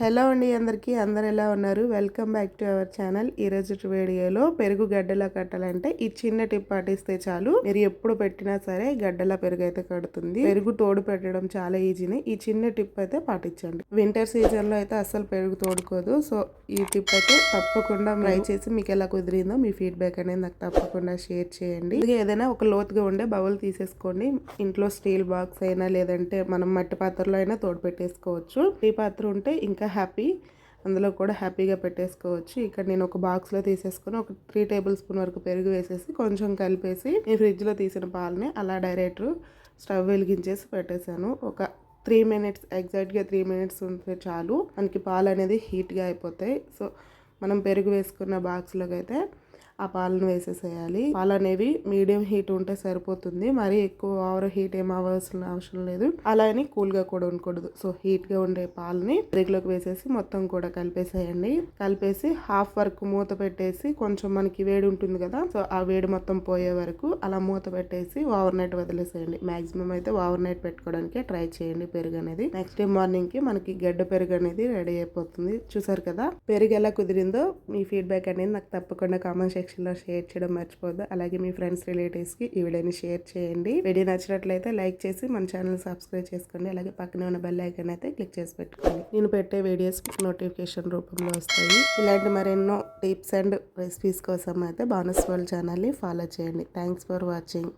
Hello అండి అందరికీ. అందరు ఎలా ఉన్నారు? Welcome back to our channel. ఈ రోజు వీడియోలో పెరుగు గడ్డలా కట్టాలంటే ఈ చిన్న టిప్ పాటిస్తే చాలు. మీరు ఎప్పుడు పెట్టినా సరే గడ్డలా పెరుగు అయితే కడుతుంది. పెరుగు తోడు పెట్టడం చాలా ఈజీని. ఈ చిన్న టిప్ అయితే పాటించండి. వింటర్ సీజన్లో అయితే అస్సలు పెరుగు తోడుకోదు. సో ఈ టిప్ అయితే తప్పకుండా ట్రై చేసి మీకు ఎలా కుదిరిందో మీ ఫీడ్బ్యాక్ అనేది నాకు తప్పకుండా షేర్ చేయండి. ఏదైనా ఒక లోతుగా ఉండే బౌల్ తీసేసుకోండి. ఇంట్లో స్టీల్ బాక్స్ అయినా లేదంటే మనం మట్టి పాత్రలో అయినా తోడు పెట్టేసుకోవచ్చు. ఈ పాత్ర ఉంటే ఇంకా హ్యాపీ. అందులో కూడా హ్యాపీగా పెట్టేసుకోవచ్చు. ఇక్కడ నేను ఒక బాక్స్లో తీసేసుకొని ఒక త్రీ టేబుల్ స్పూన్ వరకు పెరుగు వేసేసి కొంచెం కలిపేసి ఈ ఫ్రిడ్జ్లో తీసిన పాలని అలా డైరెక్ట్ స్టవ్ వెలిగించేసి పెట్టేశాను. ఒక త్రీ మినిట్స్ ఎగ్జాక్ట్గా త్రీ మినిట్స్ ఉంటే చాలు. మనకి పాలు అనేది హీట్గా అయిపోతాయి. సో మనం పెరుగు వేసుకున్న బాక్స్లోకి అయితే ఆ పాలను వేసేసేయాలి. పాలు అనేవి మీడియం హీట్ ఉంటే సరిపోతుంది. మరీ ఎక్కువ ఓవర్ హీట్ ఏం అవ్వాల్సిన అవసరం లేదు. అలా అని కూల్గా కూడా ఉండకూడదు. సో హీట్గా ఉండే పాలని పెరుగులోకి వేసేసి మొత్తం కూడా కలిపేసేయండి. కలిపేసి హాఫ్ వరకు మూత పెట్టేసి కొంచెం మనకి వేడి ఉంటుంది కదా సో ఆ వేడి మొత్తం పోయే వరకు అలా మూత పెట్టేసి ఓవర్ నైట్ వదిలేసేయండి. మాక్సిమం అయితే ఓవర్ నైట్ పెట్టుకోవడానికి ట్రై చేయండి పెరుగు అనేది. నెక్స్ట్ డే మార్నింగ్కి మనకి గడ్డ పెరుగు అనేది రెడీ అయిపోతుంది. చూసారు కదా పెరుగు ఎలా కుదిరిందో మీ ఫీడ్బ్యాక్ అనేది నాకు తప్పకుండా కామెంట్ సెక్షన్లో షేర్ చేయడం మర్చిపోద్దు అలాగే మీ ఫ్రెండ్స్ రిలేటివ్స్కి ఈ వీడియోని షేర్ చేయండి. వీడియో నచ్చినట్లయితే లైక్ చేసి మన ఛానల్ సబ్స్క్రైబ్ చేసుకోండి. అలాగే పక్కనే ఉన్న బెల్ ఐకన్ అయితే క్లిక్ చేసి పెట్టుకోండి. నేను పెట్టే వీడియోస్ నోటిఫికేషన్ రూపంలో వస్తాయి. ఇలాంటి మరెన్నో టిప్స్ అండ్ రెసిపీస్ కోసం అయితే బానస్ వరల్డ్ ఛానల్ని ఫాలో చేయండి. Thanks for watching